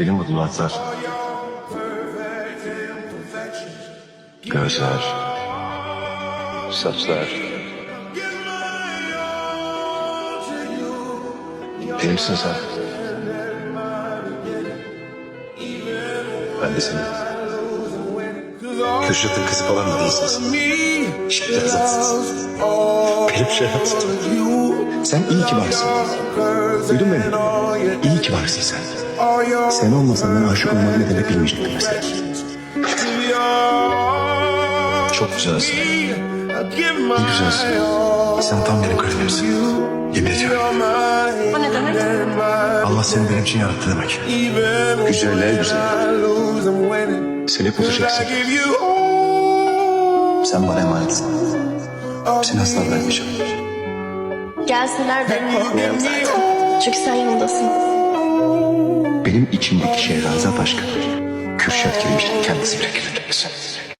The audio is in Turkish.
Benim bu dudaklar. Gözler. Saçlar. Benimsin sen. Ben de senin. Kürşat'ın kızı falan da değilsin. Şehrazatsın. Benim Şehrazat. Sen iyi ki varsın. Duydun beni? İyi ki varsın sen. Sen olmasan ben aşık olmak ne demek bilmeyecektim mesela. Çok güzelsin. İyi güzelsin. Sen tam benim karakterimsin. Yemin ediyorum. O ne demek? Allah seni benim için yarattı demek. Güzeller güzel. Sen hep olacaksın. Sen bana emanetsin. Seni asla bırakmayacağım. Gelseler de korkmuyorum zaten. Çünkü sen yanımdasın. Benim içimdeki Şehrazat aşkı. Kürşat Kirmiş'in kendisi bile kirletemez.